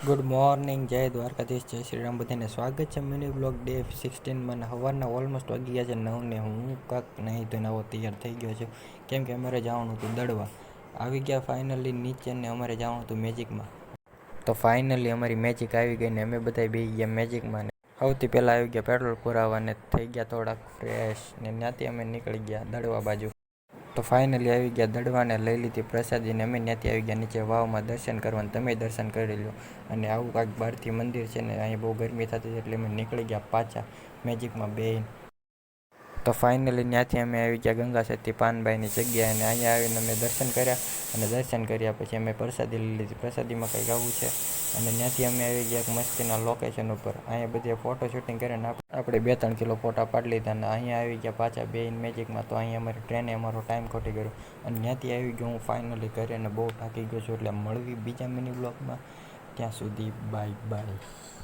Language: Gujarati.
ગુડ મોર્નિંગ જય દ્વારકાધીશ, જય શ્રી રામ બધાને સ્વાગત છે મિની બ્લોગ ડે સિક્સટીનમાં સવારના ઓલમોસ્ટ વાગી ગયા છે નવને હું કાંક નહીં તો નવો તૈયાર થઈ ગયો છું. કેમ કે અમારે જવાનું હતું દડવા. આવી ગયા ફાઇનલી નીચે ને અમારે જવાનું હતું મેજિકમાં તો ફાઇનલી અમારી મેજિક આવી ગઈ ને અમે બધા બે ગયા મેજિકમાં ને. સૌથી પહેલાં આવી ગયા પેટ્રોલ પુરાવા ને થઈ ગયા થોડાક ફ્રેશ ને ત્યાંથી અમે નીકળી ગયા દડવા બાજુ. તો ફાઇનલી આવી ગયા દડવાને લઈ લીધી. પ્રસાદીને અમે ત્યાંથી આવી ગયા નીચે વાવમાં દર્શન કરવાનું. તમે દર્શન કરી લો અને આવું કાંઈક બહારથી મંદિર છે ને, અહીંયા બહુ ગરમી થતી એટલે અમે નીકળી ગયા પાછા મેજિકમાં બેન તો ફાઇનલી ત્યાંથી અમે આવી ગયા ગંગા સતી પાનભાઈની જગ્યાએ અને અહીંયા આવીને અમે દર્શન કર્યા. અને દર્શન કર્યા પછી અમે પ્રસાદી લઈ લીધી. પ્રસાદીમાં કંઈક આવું છે. અને ત્યાંથી અમે આવી ગયા એક મસ્તીના લોકેશન ઉપર. અહીંયા બધે ફોટો શૂટિંગ કરીને આપણે બે ત્રણ કિલો ફોટા પાડી લીધા અને અહીંયા આવી ગયા પાછા બેન મેજિકમાં. તો અહીંયા અમારી ટ્રેને અમારો ટાઈમ ખોટી ગયો. અને ત્યાંથી આવી ગયો હું ફાઇનલી ઘરે અને બહુ થાકી ગયો છું. એટલે મળવી બીજા મિની બ્લોગમાં ત્યાં સુધી બાય બાય